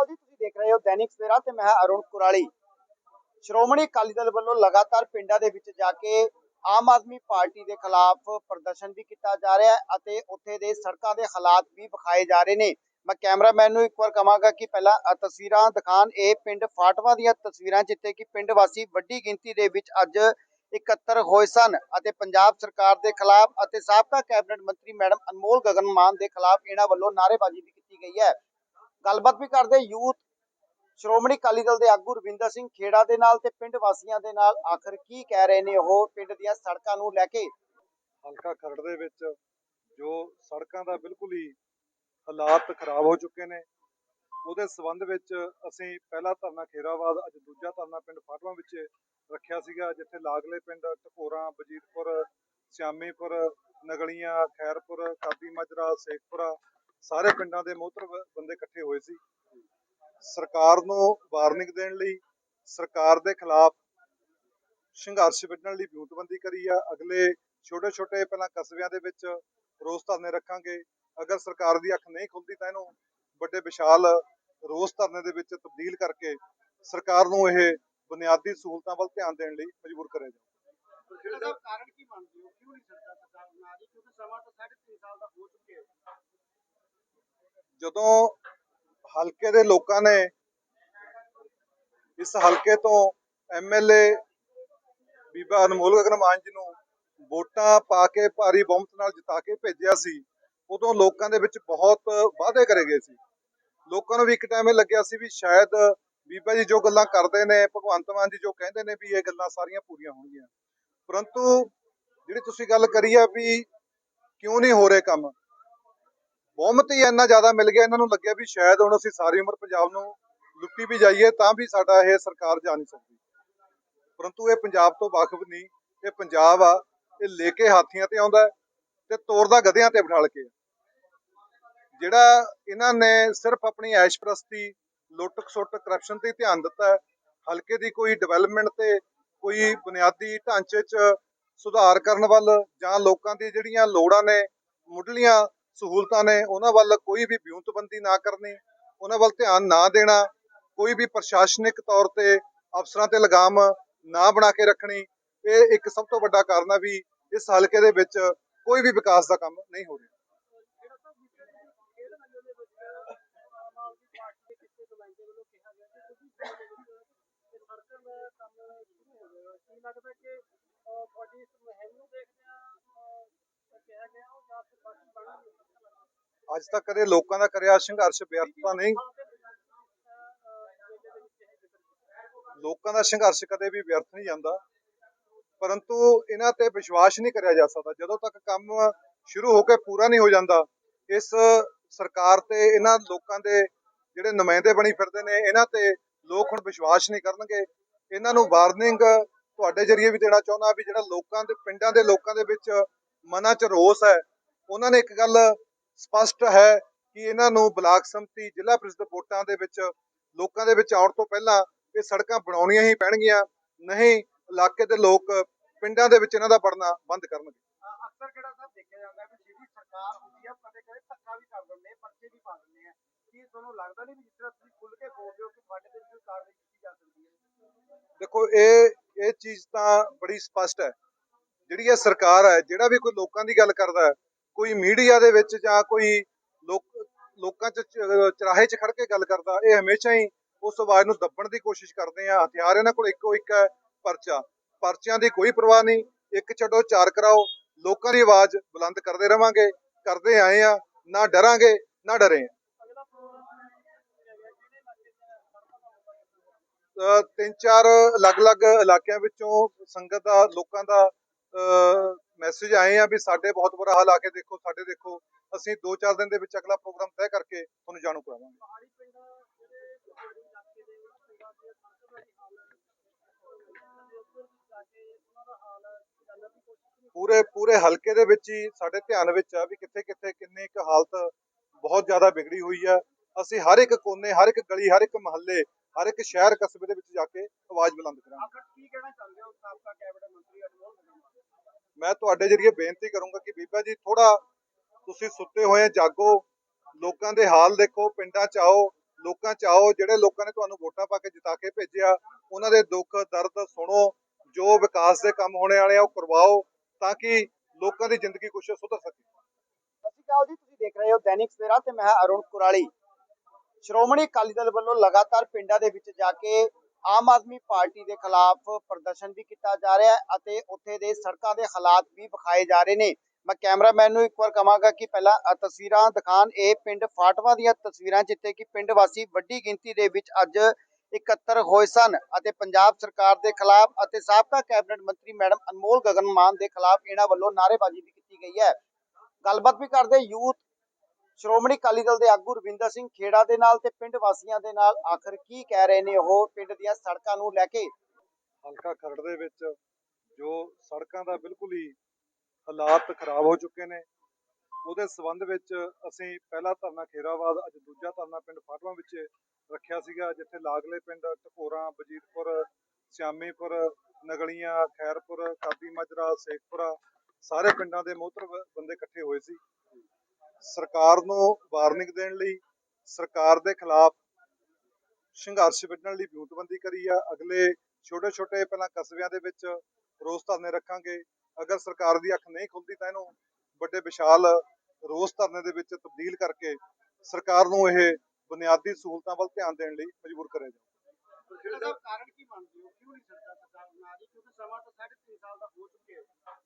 ਅਕਾਲ ਜੀ, ਤੁਸੀਂ ਦੇਖ ਰਹੇ ਹੋ ਦੈਨਿਕ ਸਵੇਰਾ ਤੇ ਮੈਂ ਹਾਂ ਅਰੁਣ ਕੁਰਾਲੀ। ਸ਼੍ਰੋਮਣੀ ਅਕਾਲੀ ਦਲ ਵੱਲੋਂ ਲਗਾਤਾਰ ਪਿੰਡਾਂ ਦੇ ਵਿੱਚ ਜਾ ਕੇ ਆਮ ਆਦਮੀ ਪਾਰਟੀ ਦੇ ਖਿਲਾਫ ਪ੍ਰਦਰਸ਼ਨ ਵੀ ਕੀਤਾ ਜਾ ਰਿਹਾ ਹੈ ਅਤੇ ਉੱਥੇ ਦੇ ਸੜਕਾਂ ਦੇ ਹਾਲਾਤ ਵੀ ਵਿਖਾਏ ਜਾ ਰਹੇ ਨੇ। ਮੈਂ ਕੈਮਰਾਮੈਨ ਨੂੰ ਇੱਕ ਵਾਰ ਕਹਾਂਗਾ ਕਿ ਪਹਿਲਾਂ ਤਸਵੀਰਾਂ ਦਿਖਾਣ ਇਹ ਪਿੰਡ ਫਾਟਵਾ ਦੀਆਂ ਤਸਵੀਰਾਂ, ਜਿੱਥੇ ਕਿ ਪਿੰਡ ਵਾਸੀ ਵੱਡੀ ਗਿਣਤੀ ਦੇ ਵਿੱਚ ਅੱਜ ਇਕੱਤਰ ਹੋਏ ਸਨ ਅਤੇ ਪੰਜਾਬ ਸਰਕਾਰ ਦੇ ਖਿਲਾਫ ਅਤੇ ਸਾਬਕਾ ਕੈਬਨਿਟ ਮੰਤਰੀ ਮੈਡਮ ਅਨਮੋਲ ਗਗਨ ਮਾਨ ਦੇ ਖਿਲਾਫ ਇਹਨਾਂ ਵੱਲੋਂ ਨਾਅਰੇਬਾਜ਼ੀ ਵੀ ਕੀਤੀ ਗਈ ਹੈ। ਗੱਲਬਾਤ ਵੀ ਕਰਦੇ ਯੂਥ, ਸ਼੍ਰੋਮਣੀ ਅਕਾਲੀ ਦਲ ਦੇ ਆਗੂ ਰਵਿੰਦਰ ਸਿੰਘ ਖੇੜਾ ਦੇ ਨਾਲ ਤੇ ਪਿੰਡ ਵਾਸੀਆਂ ਦੇ ਨਾਲ ਆਖਰ ਕੀ ਕਹਿ ਰਹੇ ਨੇ ਉਹ ਪਿੰਡ ਦੀਆਂ ਸੜਕਾਂ ਨੂੰ ਲੈ ਕੇ? ਹਲਕਾ ਖਰੜ ਦੇ ਵਿੱਚ ਜੋ ਸੜਕਾਂ ਦਾ ਬਿਲਕੁਲ ਹੀ ਹਾਲਾਤ ਖਰਾਬ ਹੋ ਚੁੱਕੇ ਨੇ, ਉਹਦੇ ਸਬੰਧ ਵਿੱਚ ਅਸੀਂ ਪਹਿਲਾ ਧਰਨਾ ਖੇਰਾਵਾਦ, ਅੱਜ ਦੂਜਾ ਧਰਨਾ ਪਿੰਡ ਫਾਟਵਾ ਵਿੱਚ ਰੱਖਿਆ ਸੀਗਾ, ਜਿੱਥੇ ਲਾਗਲੇ ਪਿੰਡ ਟਕੋਰਾਂ ਬਜੀਤਪੁਰ ਸਿਆਮੀਪੁਰ, ਨਗਲੀਆਂ, ਖੈਰਪੁਰ, ਕਾਦੀ ਮਾਜਰਾ, ਸੇਖਪੁਰਾ ਸਾਰੇ ਪਿੰਡਾਂ ਦੇ ਮੋਹਤਰ ਬੰਦੇ ਇਕੱਠੇ ਹੋਏ ਸੀ। ਸਰਕਾਰ ਨੂੰ ਵਾਰਨਿੰਗ ਦੇਣ ਲਈ, ਸਰਕਾਰ ਦੇ ਖਿਲਾਫ ਸੰਘਰਸ਼ ਵਿੱਢਣ ਲਈ ਵਿਉਂਤਬੰਦੀ ਕਰੀ ਆ। ਅਗਲੇ ਛੋਟੇ ਛੋਟੇ ਪਹਿਲਾਂ ਕਸਬਿਆਂ ਦੇ ਵਿੱਚ ਰੋਸ ਧਰਨੇ ਰੱਖਾਂਗੇ। ਅਗਰ ਸਰਕਾਰ ਦੀ ਅੱਖ ਨਹੀਂ ਖੁੱਲਦੀ ਤਾਂ ਇਹਨੂੰ ਵੱਡੇ ਵਿਸ਼ਾਲ ਰੋਸ ਧਰਨੇ ਦੇ ਵਿੱਚ ਤਬਦੀਲ ਕਰਕੇ ਸਰਕਾਰ ਨੂੰ ਇਹ ਬੁਨਿਆਦੀ ਸਹੂਲਤਾਂ ਵੱਲ ਧਿਆਨ ਦੇਣ ਲਈ ਮਜਬੂਰ ਕਰਿਆ ਜਾਵੇ ਕਾਰਨ ਕੀ ਮੰਨਦੇ ਹੋ? ਕਿਉਂ ਨਹੀਂ ਸਰਕਾਰ ਸਰਕਾਰ ਬਣਾ ਰਹੀ? ਕਿਉਂਕਿ ਸਮਾਂ ਤਾਂ 3.5 ਸਾਲ ਦਾ ਹੋ ਚੁੱਕਿਆ ਹੈ। ਜਦੋਂ ਹਲਕੇ ਦੇ ਲੋਕਾਂ ਨੇ ਇਸ ਹਲਕੇ ਤੋਂ ਐਮਐਲਏ ਬੀਬਾ ਅਨਮੋਲ ਗਗਨ ਮਾਨ ਜੀ ਨੂੰ ਵੋਟਾਂ ਪਾ ਕੇ ਭਾਰੀ ਬਹੁਮਤ ਨਾਲ ਜਿਤਾ ਕੇ ਭੇਜਿਆ ਸੀ, ਉਦੋਂ ਲੋਕਾਂ ਦੇ ਵਿੱਚ ਬਹੁਤ ਵਾਅਦੇ ਕਰੇ ਗਏ ਸੀ। ਲੋਕਾਂ ਨੂੰ ਵੀ ਇੱਕ ਟਾਈਮ ਇਹ ਲੱਗਿਆ ਸੀ ਵੀ ਸ਼ਾਇਦ ਬੀਬਾ ਜੀ ਜੋ ਗੱਲਾਂ ਕਰਦੇ ਨੇ, ਭਗਵੰਤ ਮਾਨ ਜੀ ਜੋ ਕਹਿੰਦੇ ਨੇ ਵੀ ਇਹ ਗੱਲਾਂ ਸਾਰੀਆਂ ਪੂਰੀਆਂ ਹੋਣਗੀਆਂ। ਪਰੰਤੂ ਜਿਹੜੀ ਤੁਸੀਂ ਗੱਲ ਕਰੀ ਆ ਵੀ ਕਿਉਂ ਨਹੀਂ ਹੋ ਰਹੇ ਕੰਮ ਬਹੁਮਤ ਹੀ ਇੰਨਾ ਜ਼ਿਆਦਾ ਮਿਲ ਗਿਆ, ਇਹਨਾਂ ਨੂੰ ਲੱਗਿਆ ਵੀ ਸ਼ਾਇਦ ਹੁਣ ਅਸੀਂ ਸਾਰੀ ਉਮਰ ਪੰਜਾਬ ਨੂੰ ਲੁੱਟੀ ਵੀ ਜਾਈਏ, ਤਾਂ ਵੀ ਸਾਡਾ ਇਹ ਸਰਕਾਰ ਜਾ ਨਹੀਂ ਸਕਦੀ। ਪਰੰਤੂ ਇਹ ਪੰਜਾਬ ਤੋਂ ਵਾਕਿਫ ਨਹੀਂ, ਇਹ ਪੰਜਾਬ ਆ, ਇਹ ਲੈ ਕੇ ਹਾਥੀਆਂ ਤੇ ਆਉਂਦਾ ਹੈ ਤੇ ਤੋਰਦਾ ਗਧਿਆਂ ਤੇ ਬਿਠਾਲ ਕੇ। ਜਿਹੜਾ ਇਹਨਾਂ ਨੇ ਸਿਰਫ ਆਪਣੀ ਐਸ਼ਪ੍ਰਸਤੀ ਲੁੱਟ ਖਸੁੱਟ ਕਰਪਸ਼ਨ ਤੇ ਧਿਆਨ ਦਿੱਤਾ ਹਲਕੇ ਦੀ ਕੋਈ ਡਿਵੈਲਪਮੈਂਟ ਤੇ ਕੋਈ ਬੁਨਿਆਦੀ ਢਾਂਚੇ 'ਚ ਸੁਧਾਰ ਕਰਨ ਵੱਲ ਜਾਂ ਲੋਕਾਂ ਦੀ ਜਿਹੜੀਆਂ ਲੋੜਾਂ ਨੇ, ਮੁੱਢਲੀਆਂ ਸਹੂਲਤਾਂ ਨੇ, ਉਹਨਾਂ ਵੱਲ ਕੋਈ ਵੀ ਵਿਉਂਤਬੰਦੀ ਨਾ ਕਰਨੀ, ਉਹਨਾਂ ਵੱਲ ਧਿਆਨ ਨਾ ਦੇਣਾ, ਕੋਈ ਵੀ ਪ੍ਰਸ਼ਾਸਨਿਕ ਤੌਰ ਤੇ ਅਫਸਰਾਂ ਤੇ ਲਗਾਮ ਨਾ ਬਣਾ ਕੇ ਰੱਖਣੀ, ਇਹ ਇੱਕ ਸਭ ਤੋਂ ਵੱਡਾ ਕਾਰਨ ਆ ਵੀ ਇਸ ਹਲਕੇ ਦੇ ਵਿੱਚ ਕੋਈ ਵੀ ਵਿਕਾਸ ਦਾ ਕੰਮ ਨਹੀਂ ਹੋ ਰਿਹਾ। ਲੱਗਦਾ ਕਿ ਤੁਹਾਡੀ ਇਸ ਮੁਹਿੰਮ ਨੂੰ ਦੇਖਦਿਆਂ ਅੱਜ ਤੱਕ ਕਦੇ ਲੋਕਾਂ ਦਾ ਕਰਿਆ ਸੰਘਰਸ਼, ਵਿਅਰਥ ਤਾਂ ਨਹੀਂ। ਲੋਕਾਂ ਦਾ ਸੰਘਰਸ਼ ਕਦੇ ਵੀ ਵਿਅਰਥ ਨਹੀਂ ਜਾਂਦਾ। ਪਰੰਤੂ ਇਹਨਾਂ ਤੇ ਵਿਸ਼ਵਾਸ ਨਹੀਂ ਕਰਿਆ ਜਾ ਸਕਦਾ। ਜਦੋਂ ਤੱਕ ਕੰਮ ਸ਼ੁਰੂ ਹੋ ਕੇ ਪੂਰਾ ਨਹੀਂ ਹੋ ਜਾਂਦਾ, ਇਸ ਸਰਕਾਰ ਤੇ ਇਹਨਾਂ ਲੋਕਾਂ ਦੇ ਜਿਹੜੇ ਨੁਮਾਇੰਦੇ ਬਣੀ ਫਿਰਦੇ ਨੇ, ਇਹਨਾਂ ਤੇ ਲੋਕ ਹੁਣ ਵਿਸ਼ਵਾਸ ਨਹੀਂ ਕਰਨਗੇ। ਇਹਨਾਂ ਨੂੰ ਵਾਰਨਿੰਗ ਤੁਹਾਡੇ ਜਰੀਏ ਵੀ ਦੇਣਾ ਚਾਹੁੰਦਾ ਵੀ ਜਿਹੜਾ ਲੋਕਾਂ ਦੇ ਪਿੰਡਾਂ ਦੇ ਲੋਕਾਂ ਦੇ ਵਿੱਚ ਮਨਾਂ 'ਚ ਰੋਸ ਹੈ। ਉਹਨਾਂ ਨੇ ਇੱਕ ਗੱਲ ਸਪਸ਼ਟ ਹੈ ਕਿ ਇਹਨਾਂ ਨੂੰ ਬਲਾਕ ਸੰਮਤੀ ਜ਼ਿਲ੍ਹਾ ਪ੍ਰੀਸ਼ਦ ਵੋਟਾਂ ਦੇ ਵਿੱਚ ਲੋਕਾਂ ਦੇ ਵਿੱਚ ਆਉਣ ਤੋਂ ਪਹਿਲਾਂ ਇਹ ਸੜਕਾਂ ਬਣਾਉਣੀਆਂ ਹੀ ਪੈਣਗੀਆਂ ਨਹੀਂ ਇਲਾਕੇ ਦੇ ਲੋਕ ਪਿੰਡਾਂ ਦੇ ਵਿੱਚ ਇਹਨਾਂ ਦਾ ਵੜਨਾ ਬੰਦ ਕਰਨਗੇ। ਅਕਸਰ ਕਿਹੜਾ ਸਾਹਿਬ ਦੇਖਿਆ ਜਾਂਦਾ ਕਿ ਜਿਹੜੀ ਸਰਕਾਰ ਹੁੰਦੀ ਹੈ ਕਦੇ ਕਦੇ ਧੱਕਾ ਵੀ ਕਰ ਦਿੰਦੇ ਪਰਚੇ ਵੀ ਪਾ ਦਿੰਦੇ ਆ। ਕੀ ਤੁਹਾਨੂੰ ਲੱਗਦਾ ਨਹੀਂ ਵੀ ਜਿਸ ਤਰ੍ਹਾਂ ਤੁਸੀਂ ਖੁੱਲ ਕੇ ਬੋਲਦੇ ਹੋ ਕਿ ਤੁਹਾਡੇ ਤੇ ਕੋਈ ਕਾਰਵਾਈ ਕੀਤੀ ਜਾ ਸਕਦੀ ਹੈ? ਦੇਖੋ ਇਹ ਇਹ ਚੀਜ਼ ਤਾਂ ਬੜੀ ਸਪਸ਼ਟ ਹੈ। ਜਿਹੜੀ ਇਹ ਸਰਕਾਰ ਹੈ, ਜਿਹੜਾ ਵੀ ਕੋਈ ਲੋਕਾਂ ਦੀ ਗੱਲ ਕਰਦਾ ਹੈ, ਕੋਈ ਮੀਡੀਆ ਦੇ ਵਿੱਚ ਜਾਂ ਕੋਈ ਲੋਕ, ਲੋਕਾਂ 'ਚ ਚ- ਚਰਾਹੇ 'ਚ ਖੜ ਕੇ ਗੱਲ ਕਰਦਾ, ਇਹ ਹਮੇਸ਼ਾ ਹੀ ਉਸ ਆਵਾਜ਼ ਨੂੰ ਦੱਬਣ ਦੀ ਕੋਸ਼ਿਸ਼ ਕਰਦੇ ਆ। ਹਥਿਆਰ ਇਹਨਾਂ ਕੋਲ ਇੱਕੋ ਇੱਕ ਹੈ, ਪਰਚਾ। ਪਰਚਿਆਂ ਦੀ ਕੋਈ ਪਰਵਾਹ ਨਹੀਂ, ਇੱਕ ਛੱਡੋ, ਚਾਰ ਕਰਾਓ। ਲੋਕਾਂ ਦੀ ਆਵਾਜ਼ ਬੁਲੰਦ ਕਰਦੇ ਰਵਾਂਗੇ, ਕਰਦੇ ਆਏ ਆ, ਨਾ ਡਰਾਂਗੇ, ਨਾ ਡਰੇ ਤਿੰਨ ਚਾਰ ਅਲੱਗ-ਅਲੱਗ ਇਲਾਕਿਆਂ ਵਿੱਚੋਂ ਸੰਗਤ ਦਾ, ਲੋਕਾਂ ਦਾ ਮੈਸੇਜ ਆਏ ਆ ਵੀ ਸਾਡੇ ਬਹੁਤ ਬੁਰਾ ਹਾਲ ਆ ਕੇ ਦੇਖੋ, ਸਾਡੇ ਦੇਖੋ, ਅਸੀਂ 2-4 ਦਿਨ ਦੇ ਵਿੱਚ ਅਗਲਾ ਪ੍ਰੋਗਰਾਮ ਤੈਅ ਕਰਕੇ ਤੁਹਾਨੂੰ ਜਾਣੂ ਕਰਾਵਾਂਗੇ। ਪੂਰੇ ਪੂਰੇ ਹਲਕੇ ਦੇ ਵਿੱਚ ਹੀ ਸਾਡੇ ਧਿਆਨ ਵਿੱਚ ਆ ਵੀ ਕਿੱਥੇ-ਕਿੱਥੇ ਕਿੰਨੀ ਕੁ ਹਾਲਤ ਬਹੁਤ ਜ਼ਿਆਦਾ ਵਿਗੜੀ ਹੋਈ ਆ। ਅਸੀਂ ਹਰ ਇੱਕ ਕੋਨੇ, ਹਰ ਇੱਕ ਗਲੀ, ਹਰ ਇੱਕ ਮਹੱਲੇ, ਹਰ ਇੱਕ ਸ਼ਹਿਰ ਕਸਬੇ ਦੇ ਵਿੱਚ ਜਾ ਕੇ ਆਵਾਜ਼ ਬੁਲੰਦ ਕਰਾਂਗੇ। ਆਖਰ ਕੀ ਕਹਿਣਾ ਚਾਹੁੰਦੇ ਹੋ? ਸਾਬਕਾ ਕੈਬਨਿਟ ਮੰਤਰੀ ਅਨਮੋਲ ਮੈਂ ਤੁਹਾਡੇ ਜਰੀਏ ਬੇਨਤੀ ਕਰੂੰਗਾ ਕਿ ਬੀਬਾ ਜੀ ਥੋੜਾ ਤੁਸੀਂ ਸੁੱਤੇ ਹੋਏ ਜਾਗੋ। ਲੋਕਾਂ ਦੇ ਹਾਲ ਦੇਖੋ, ਪਿੰਡਾਂ 'ਚ ਆਓ, ਲੋਕਾਂ ਚ ਆਓ, ਜਿਹੜੇ ਲੋਕਾਂ ਨੇ ਤੁਹਾਨੂੰ ਵੋਟਾਂ ਪਾ ਕੇ ਜਿਤਾ ਕੇ ਭੇਜਿਆ, ਉਹਨਾਂ ਦੇ ਦੁੱਖ, ਦਰਦ ਸੁਣੋ, ਜੋ ਵਿਕਾਸ ਦੇ ਕੰਮ ਹੋਣੇ ਵਾਲੇ ਆ, ਉਹ ਕਰਵਾਓ, ਤਾਂ ਕਿ ਲੋਕਾਂ ਦੀ ਜ਼ਿੰਦਗੀ ਕੁਛ ਸੁਧਰ ਸਕੇ। ਸਤਿ ਸ਼੍ਰੀ ਅਕਾਲ ਜੀ, ਤੁਸੀਂ ਦੇਖ ਰਹੇ ਹੋ ਦੈਨਿਕ ਸਵੇਰਾ ਤੇ ਮੈਂ ਹਾਂ ਅਰੁਣ ਕੁਰਾਲੀ। ਸ਼੍ਰੋਮਣੀ ਅਕਾਲੀ ਦਲ ਵੱਲੋਂ ਲਗਾਤਾਰ ਪਿੰਡਾਂ ਦੇ ਵਿੱਚ ਜਾ ਕੇ ਆਮ ਆਦਮੀ ਪਾਰਟੀ ਦੇ ਖਿਲਾਫ ਪ੍ਰਦਰਸ਼ਨ ਵੀ ਕੀਤਾ ਜਾ ਰਿਹਾ ਹੈ ਅਤੇ ਉੱਥੇ ਦੇ ਸੜਕਾਂ ਦੇ ਹਾਲਾਤ ਵੀ ਵਿਖਾਏ ਜਾ ਰਹੇ ਨੇ। ਮੈਂ ਕੈਮਰਾਮੈਨ ਨੂੰ ਇੱਕ ਵਾਰ ਕਹਾਂਗਾ ਕਿ ਪਹਿਲਾਂ ਤਸਵੀਰਾਂ ਦਿਖਾਣ ਇਹ ਪਿੰਡ ਫਾਟਵਾ ਦੀਆਂ ਤਸਵੀਰਾਂ, ਜਿੱਥੇ ਕਿ ਪਿੰਡ ਵਾਸੀ ਵੱਡੀ ਗਿਣਤੀ ਦੇ ਵਿੱਚ ਅੱਜ ਇਕੱਤਰ ਹੋਏ ਸਨ ਅਤੇ ਪੰਜਾਬ ਸਰਕਾਰ ਦੇ ਖਿਲਾਫ ਅਤੇ ਸਾਬਕਾ ਕੈਬਨਿਟ ਮੰਤਰੀ ਮੈਡਮ ਅਨਮੋਲ ਗਗਨ ਮਾਨ ਦੇ ਖਿਲਾਫ ਇਹਨਾਂ ਵੱਲੋਂ ਨਾਅਰੇਬਾਜ਼ੀ ਵੀ ਕੀਤੀ ਗਈ ਹੈ। ਗੱਲਬਾਤ ਵੀ ਕਰਦੇ ਯੂਥ ਸ਼੍ਰੋਮਣੀ ਅਕਾਲੀ ਦਲ ਦੇ ਆਗੂ ਰਵਿੰਦਰ ਸਿੰਘ ਖੇੜਾ ਦੇ ਨਾਲ ਤੇ ਪਿੰਡ ਵਾਸੀਆਂ ਦੇ ਨਾਲ ਆਖਰ ਕੀ ਕਹਿ ਰਹੇ ਨੇ ਉਹ ਪਿੰਡ ਦੀਆਂ ਸੜਕਾਂ ਨੂੰ ਲੈ ਕੇ? ਹਲਕਾ ਖਰੜ ਦੇ ਵਿੱਚ ਜੋ ਸੜਕਾਂ ਦਾ ਬਿਲਕੁਲ ਹੀ ਹਾਲਾਤ ਖਰਾਬ ਹੋ ਚੁੱਕੇ ਨੇ, ਉਹਦੇ ਸਬੰਧ ਵਿੱਚ ਅਸੀਂ ਪਹਿਲਾ ਧਰਨਾ ਖੇਰਾਬਾਦ ਅੱਜ ਦੂਜਾ ਧਰਨਾ ਪਿੰਡ ਫਾਟਵਾ ਵਿੱਚ ਰੱਖਿਆ ਸੀਗਾ, ਜਿੱਥੇ ਲਾਗਲੇ ਪਿੰਡ ਟਕੋਰਾਂ ਬਜੀਤਪੁਰ ਸਿਆਮੀਪੁਰ, ਨਗਲੀਆਂ, ਖੈਰਪੁਰ, ਕਾਦੀ ਮਾਜਰਾ, ਸੇਖਪੁਰਾ, ਸਾਰੇ ਪਿੰਡਾਂ ਦੇ ਮੋਹਤਰ ਬੰਦੇ ਇਕੱਠੇ ਹੋਏ ਸੀ। ਸਰਕਾਰ ਨੂੰ ਵਾਰਨਿੰਗ ਦੇਣ ਲਈ ਸਰਕਾਰ ਦੇ ਖਿਲਾਫ ਸੰਘਰਸ਼ ਵਿੱਢਣ ਲਈ ਵਿਉਂਤਬੰਦੀ ਕਰੀ ਆ। ਅਗਲੇ ਛੋਟੇ ਛੋਟੇ ਪਹਿਲਾਂ ਕਸਬਿਆਂ ਦੇ ਵਿੱਚ ਰੋਸ ਧਰਨੇ ਰੱਖਾਂਗੇ। ਅਗਰ ਸਰਕਾਰ ਦੀ ਅੱਖ ਨਹੀਂ ਖੁੱਲਦੀ ਤਾਂ ਇਹਨੂੰ ਵੱਡੇ ਵਿਸ਼ਾਲ ਰੋਸ ਧਰਨੇ ਦੇ ਵਿੱਚ ਤਬਦੀਲ ਕਰਕੇ ਸਰਕਾਰ ਨੂੰ ਇਹ ਬੁਨਿਆਦੀ ਸਹੂਲਤਾਂ ਵੱਲ ਧਿਆਨ ਦੇਣ ਲਈ ਮਜਬੂਰ ਕਰਿਆ ਜਾਵੇ ਜਿਹੜਾ ਸਾਹਿਬ ਕਾਰਨ ਕੀ ਮੰਨਦੇ ਹੋ ਕਿਉਂ ਨਹੀਂ ਸਰਕਾਰ ਸਰਕਾਰ ਬਣਾ ਰਹੀ? ਕਿਉਂਕਿ ਸਮਾਂ ਤਾਂ 3.5 ਸਾਲ ਦਾ ਹੋ ਚੁੱਕਿਆ ਹੈ।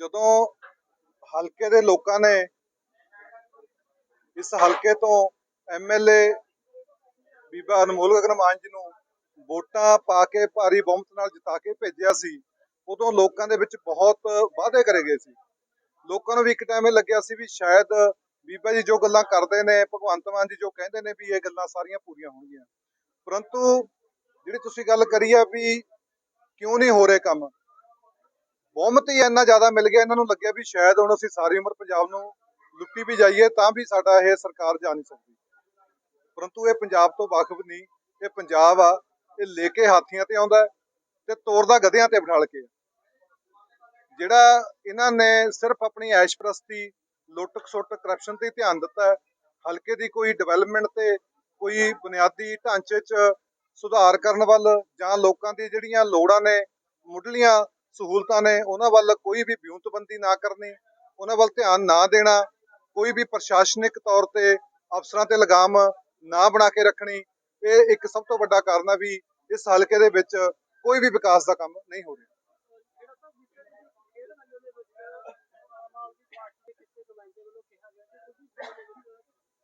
ਜਦੋਂ ਹਲਕੇ ਦੇ ਲੋਕਾਂ ਨੇ ਇਸ ਹਲਕੇ ਤੋਂ ਐਮਐਲਏ ਬੀਬਾ ਅਨਮੋਲ ਗਗਨ ਮਾਨ ਜੀ ਨੂੰ ਵੋਟਾਂ ਪਾ ਕੇ ਭਾਰੀ ਬਹੁਮਤ ਨਾਲ ਜਿਤਾ ਕੇ ਭੇਜਿਆ ਸੀ, ਉਦੋਂ ਲੋਕਾਂ ਦੇ ਵਿੱਚ ਬਹੁਤ ਵਾਅਦੇ ਕਰੇ ਗਏ ਸੀ। ਲੋਕਾਂ ਨੂੰ ਵੀ ਇੱਕ ਟਾਈਮ ਇਹ ਲੱਗਿਆ ਸੀ ਵੀ ਸ਼ਾਇਦ ਬੀਬਾ ਜੀ ਜੋ ਗੱਲਾਂ ਕਰਦੇ ਨੇ, ਭਗਵੰਤ ਮਾਨ ਜੀ ਜੋ ਕਹਿੰਦੇ ਨੇ ਵੀ ਇਹ ਗੱਲਾਂ ਸਾਰੀਆਂ ਪੂਰੀਆਂ ਹੋਣਗੀਆਂ। ਪਰੰਤੂ ਜਿਹੜੀ ਤੁਸੀਂ ਗੱਲ ਕਰੀ ਆ ਵੀ ਕਿਉਂ ਨਹੀਂ ਹੋ ਰਹੇ ਕੰਮ ਬਹੁਮਤ ਹੀ ਇੰਨਾ ਜ਼ਿਆਦਾ ਮਿਲ ਗਿਆ, ਇਹਨਾਂ ਨੂੰ ਲੱਗਿਆ ਵੀ ਸ਼ਾਇਦ ਹੁਣ ਅਸੀਂ ਸਾਰੀ ਉਮਰ ਪੰਜਾਬ ਨੂੰ ਲੁੱਟੀ ਵੀ ਜਾਈਏ, ਤਾਂ ਵੀ ਸਾਡਾ ਇਹ ਸਰਕਾਰ ਜਾ ਨਹੀਂ ਸਕਦੀ। ਪਰੰਤੂ ਇਹ ਪੰਜਾਬ ਤੋਂ ਵਾਕਿਫ ਨਹੀਂ, ਇਹ ਪੰਜਾਬ ਆ, ਇਹ ਲੈ ਕੇ ਹਾਥੀਆਂ ਤੇ ਆਉਂਦਾ ਹੈ ਤੇ ਤੋਰਦਾ ਗਧਿਆਂ ਤੇ ਬਿਠਾਲ ਕੇ। ਜਿਹੜਾ ਇਹਨਾਂ ਨੇ ਸਿਰਫ ਆਪਣੀ ਐਸ਼ਪ੍ਰਸਤੀ ਲੁੱਟ ਖਸੁੱਟ ਕਰਪਸ਼ਨ ਤੇ ਧਿਆਨ ਦਿੱਤਾ ਹਲਕੇ ਦੀ ਕੋਈ ਡਿਵੈਲਪਮੈਂਟ ਤੇ ਕੋਈ ਬੁਨਿਆਦੀ ਢਾਂਚੇ 'ਚ ਸੁਧਾਰ ਕਰਨ ਵੱਲ ਜਾਂ ਲੋਕਾਂ ਦੀ ਜਿਹੜੀਆਂ ਲੋੜਾਂ ਨੇ, ਮੁੱਢਲੀਆਂ ਸਹੂਲਤਾਂ ਨੇ, ਉਹਨਾਂ ਵੱਲ ਕੋਈ ਵੀ ਵਿਉਂਤਬੰਦੀ ਨਾ ਕਰਨੀ, ਉਹਨਾਂ ਵੱਲ ਧਿਆਨ ਨਾ ਦੇਣਾ, ਕੋਈ ਵੀ ਪ੍ਰਸ਼ਾਸਨਿਕ ਤੌਰ ਤੇ ਅਫਸਰਾਂ ਤੇ ਲਗਾਮ ਨਾ ਬਣਾ ਕੇ ਰੱਖਣੀ, ਇਹ ਇੱਕ ਸਭ ਤੋਂ ਵੱਡਾ ਕਾਰਨ ਆ ਵੀ ਇਸ ਹਲਕੇ ਦੇ ਵਿੱਚ ਕੋਈ ਵੀ ਵਿਕਾਸ ਦਾ ਕੰਮ ਨਹੀਂ ਹੋ ਰਿਹਾ। ਜਿਹੜਾ ਸਾਹਿਬ ਬੀਬੀ ਖੇਡ ਮੰਡਲ ਦੇ ਵਿੱਚ ਆਮ ਆਦਮੀ ਪਾਰਟੀ ਦੇ ਕਿਸੇ ਨੁਮਾਇੰਦੇ ਵੱਲੋਂ ਕਿਹਾ ਗਿਆ ਕਿ ਤੁਸੀਂ ਪਿੰਡ ਦੇ ਵਿੱਚ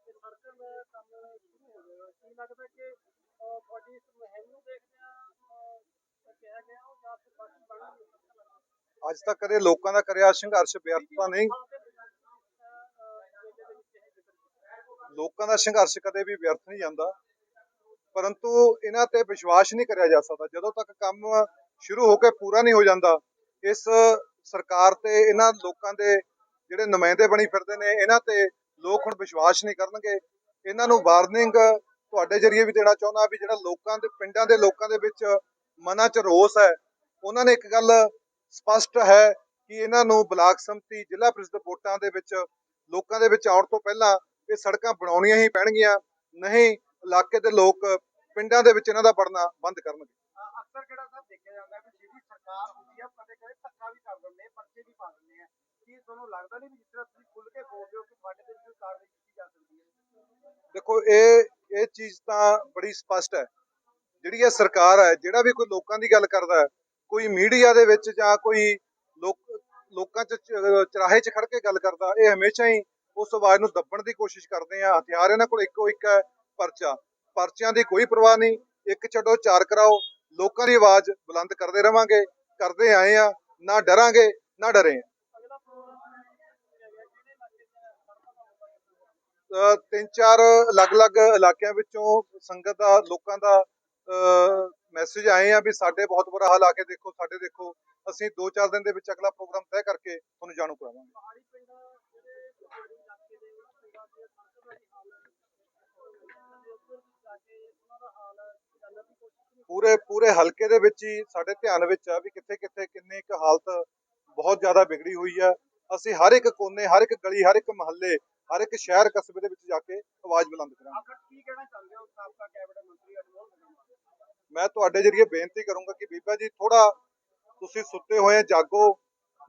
ਇਹ ਸੜਕਾਂ ਦਾ ਕੰਮ ਸ਼ੁਰੂ ਹੋ ਜਾਏਗਾ ਕੀ ਲੱਗਦਾ ਕਿ ਅਹ, ਤੁਹਾਡੀ ਇਸ ਮੁਹਿੰਮ ਨੂੰ ਦੇਖਦੇ ਆ ਕਿਹਾ ਗਿਆ ਉਹ ਜਾਂ ਫਿਰ ਬਾਕੀ ਬਣਨਗੇ ਅੱਜ ਤੱਕ ਕਦੇ ਲੋਕਾਂ ਦਾ ਕਰਿਆ ਸੰਘਰਸ਼ ਵਿਅਰਥ ਤਾਂ ਨਹੀਂ। ਲੋਕਾਂ ਦਾ ਸੰਘਰਸ਼ ਕਦੇ ਵੀ ਵਿਅਰਥ ਨਹੀਂ ਜਾਂਦਾ। ਪਰੰਤੂ ਇਹਨਾਂ ਤੇ ਵਿਸ਼ਵਾਸ ਨਹੀਂ ਕਰਿਆ ਜਾ ਸਕਦਾ। ਜਦੋਂ ਤੱਕ ਕੰਮ ਸ਼ੁਰੂ ਹੋ ਕੇ ਪੂਰਾ ਨਹੀਂ ਹੋ ਜਾਂਦਾ, ਇਸ ਸਰਕਾਰ ਤੇ ਇਹਨਾਂ ਲੋਕਾਂ ਦੇ ਜਿਹੜੇ ਨੁਮਾਇੰਦੇ ਬਣੀ ਫਿਰਦੇ ਨੇ, ਇਹਨਾਂ ਤੇ ਲੋਕ ਹੁਣ ਵਿਸ਼ਵਾਸ ਨਹੀਂ ਕਰਨਗੇ। ਇਹਨਾਂ ਨੂੰ ਵਾਰਨਿੰਗ ਤੁਹਾਡੇ ਜਰੀਏ ਵੀ ਦੇਣਾ ਚਾਹੁੰਦਾ ਵੀ ਜਿਹੜਾ ਲੋਕਾਂ ਦੇ, ਪਿੰਡਾਂ ਦੇ ਲੋਕਾਂ ਦੇ ਵਿੱਚ ਮਨਾਂ 'ਚ ਰੋਸ ਹੈ। ਉਹਨਾਂ ਨੇ ਇੱਕ ਗੱਲ ਸਪਸ਼ਟ ਹੈ ਕਿ ਇਹਨਾਂ ਨੂੰ ਬਲਾਕ ਸੰਮਤੀ ਜ਼ਿਲ੍ਹਾ ਪ੍ਰੀਸ਼ਦ ਵੋਟਾਂ ਦੇ ਵਿੱਚ ਲੋਕਾਂ ਦੇ ਵਿੱਚ ਆਉਣ ਤੋਂ ਪਹਿਲਾਂ ਇਹ ਸੜਕਾਂ ਬਣਾਉਣੀਆਂ ਹੀ ਪੈਣਗੀਆਂ ਨਹੀਂ ਇਲਾਕੇ ਦੇ ਲੋਕ ਪਿੰਡਾਂ ਦੇ ਵਿੱਚ ਇਹਨਾਂ ਦਾ ਵੜਨਾ ਬੰਦ ਕਰਨਗੇ। ਅਕਸਰ ਕਿਹੜਾ ਸਾਹਿਬ ਦੇਖਿਆ ਜਾਂਦਾ ਵੀ ਜਿਹੜੀ ਸਰਕਾਰ ਹੁੰਦੀ ਆ ਕਦੇ ਕਦੇ ਧੱਕਾ ਵੀ ਕਰ ਦਿੰਦੇ ਪਰਚੇ ਵੀ ਪਾ ਦਿੰਦੇ ਆ। ਕੀ ਤੁਹਾਨੂੰ ਲੱਗਦਾ ਨਹੀਂ ਵੀ ਜਿਸ ਤਰ੍ਹਾਂ ਤੁਸੀਂ ਖੁੱਲ ਕੇ ਬੋਲਦੇ ਹੋ ਕਿ ਤੁਹਾਡੇ ਤੇ ਵੀ ਕਾਰਵਾਈ ਕੀਤੀ ਜਾ ਸਕਦੀ ਹੈ? ਦੇਖੋ ਇਹ ਇਹ ਚੀਜ਼ ਤਾਂ ਬੜੀ ਸਪਸ਼ਟ ਹੈ। ਜਿਹੜੀ ਇਹ ਸਰਕਾਰ ਹੈ ਜਿਹੜਾ ਵੀ ਕੋਈ ਲੋਕਾਂ ਦੀ ਗੱਲ ਕਰਦਾ ਹੈ ਕੋਈ ਮੀਡੀਆ ਦੇ ਵਿੱਚ ਜਾਂ ਕੋਈ ਲੋਕ, ਲੋਕਾਂ 'ਚ ਚਰਾਹੇ 'ਚ ਖੜ ਕੇ ਗੱਲ ਕਰਦਾ, ਇਹ ਹਮੇਸ਼ਾ ਹੀ ਉਸ ਆਵਾਜ਼ ਨੂੰ ਦੱਬਣ ਦੀ ਕੋਸ਼ਿਸ਼ ਕਰਦੇ ਆ। ਹਥਿਆਰ ਇਹਨਾਂ ਕੋਲ ਇੱਕੋ ਇੱਕ ਹੈ, ਪਰਚਾ। ਪਰਚਿਆਂ ਦੀ ਕੋਈ ਪਰਵਾਹ ਨਹੀਂ। ਇੱਕ ਛੱਡੋ, ਚਾਰ ਕਰਾਓ। ਲੋਕਾਂ ਦੀ ਆਵਾਜ਼ ਬੁਲੰਦ ਕਰਦੇ ਰਵਾਂਗੇ, ਕਰਦੇ ਆਏ ਆ। ਨਾ ਡਰਾਂਗੇ, ਨਾ ਡਰੇ ਤਿੰਨ ਚਾਰ ਅਲੱਗ-ਅਲੱਗ ਇਲਾਕਿਆਂ ਵਿੱਚੋਂ ਸੰਗਤ ਦਾ, ਲੋਕਾਂ ਦਾ ਮੈਸੇਜ ਆਏ ਆ ਵੀ ਸਾਡੇ ਬਹੁਤ ਬੁਰਾ ਹਾਲ ਆ ਕੇ ਦੇਖੋ, ਸਾਡੇ ਦੇਖੋ, ਅਸੀਂ 2-4 ਦਿਨ ਦੇ ਵਿੱਚ ਅਗਲਾ ਪ੍ਰੋਗਰਾਮ ਤੈਅ ਕਰਕੇ ਤੁਹਾਨੂੰ ਜਾਣੂ ਕਰਾਵਾਂਗੇ। ਪੂਰੇ ਪੂਰੇ ਹਲਕੇ ਦੇ ਵਿੱਚ ਹੀ ਸਾਡੇ ਧਿਆਨ ਵਿੱਚ ਆ ਵੀ ਕਿੱਥੇ-ਕਿੱਥੇ ਕਿੰਨੀ ਕੁ ਹਾਲਤ ਬਹੁਤ ਜ਼ਿਆਦਾ ਵਿਗੜੀ ਹੋਈ ਆ। ਅਸੀਂ ਹਰ ਇੱਕ ਕੋਨੇ, ਹਰ ਇੱਕ ਗਲੀ, ਹਰ ਇੱਕ ਮਹੱਲੇ, ਹਰ ਇੱਕ ਸ਼ਹਿਰ ਕਸਬੇ ਦੇ ਵਿੱਚ ਜਾ ਕੇ ਆਵਾਜ਼ ਬੁਲੰਦ ਕਰਾਂਗੇ। ਆਖਰ ਕੀ ਕਹਿਣਾ ਚਾਹੁੰਦੇ ਹੋ? ਸਾਬਕਾ ਕੈਬਨਿਟ ਮੰਤਰੀ ਅਨਮੋਲ ਮੈਂ ਤੁਹਾਡੇ ਜਰੀਏ ਬੇਨਤੀ ਕਰੂੰਗਾ ਕਿ ਬੀਬਾ ਜੀ ਥੋੜਾ ਤੁਸੀਂ ਸੁੱਤੇ ਹੋਏ ਜਾਗੋ।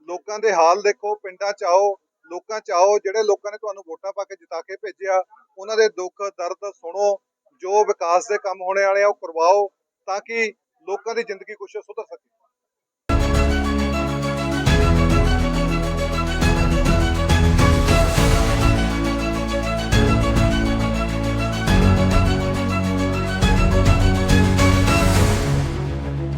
ਲੋਕਾਂ ਦੇ ਹਾਲ ਦੇਖੋ, ਪਿੰਡਾਂ ਚ ਆਓ, ਲੋਕਾਂ ਚ ਆਓ, ਜਿਹੜੇ ਲੋਕਾਂ ਨੇ ਤੁਹਾਨੂੰ ਵੋਟਾਂ ਪਾ ਕੇ ਜਿਤਾ ਕੇ ਭੇਜਿਆ, ਉਹਨਾਂ ਦੇ ਦੁੱਖ, ਦਰਦ ਸੁਣੋ, ਜੋ ਵਿਕਾਸ ਦੇ ਕੰਮ ਹੋਣੇ ਵਾਲੇ ਆ, ਉਹ ਕਰਵਾਓ, ਤਾਂ ਕਿ ਲੋਕਾਂ ਦੀ ਜ਼ਿੰਦਗੀ ਕੁਛ ਸੁਧਰ ਸਕੇ।